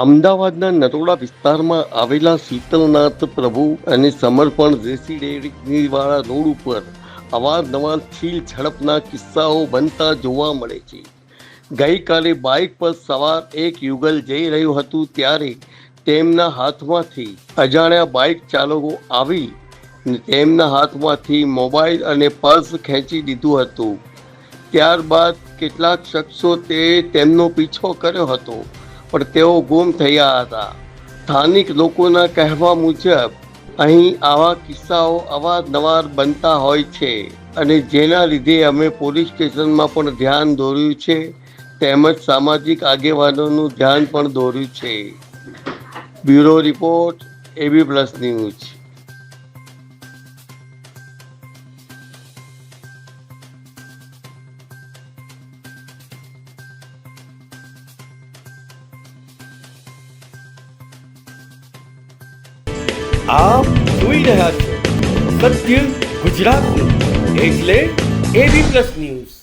અમદાવાદના નરોડા વિસ્તારમાં આવેલા શીતલનાથ પ્રભુ અને સમર્પણ રેસીડેન્સી વાળા રોડ ઉપર અવારનવાર છીલ ઝડપના કિસ્સાઓ બનતા જોવા મળે છે. ગઈકાલે બાઇક પર સવાર એક યુગલ જઈ રહ્યું હતું ત્યારે તેમના હાથમાંથી અજાણ્યા બાઇક ચાલકો આવી તેમના હાથમાંથી મોબાઈલ અને પર્સ ખેંચી લીધું હતું. ત્યારબાદ કેટલાક શખ્સો તે તેમનો પીછો કર્યો હતો. પણ તેઓ ગુમ થયા હતા. સ્થાનિક લોકોના કહેવા મુજબ, અહીં આવા કિસ્સાઓ અવારનવાર બનતા હોય છે અને જેના લીધે અમે પોલીસ સ્ટેશનમાં પણ ધ્યાન દોર્યું છે, તેમજ સામાજિક આગેવાનોનું ધ્યાન પણ દોર્યું છે. Bureau report, AB plus news. આપ જોઈ રહ્યા છો સત્ય ગુજરાતનું. એટલે એબી પ્લસ ન્યૂઝ.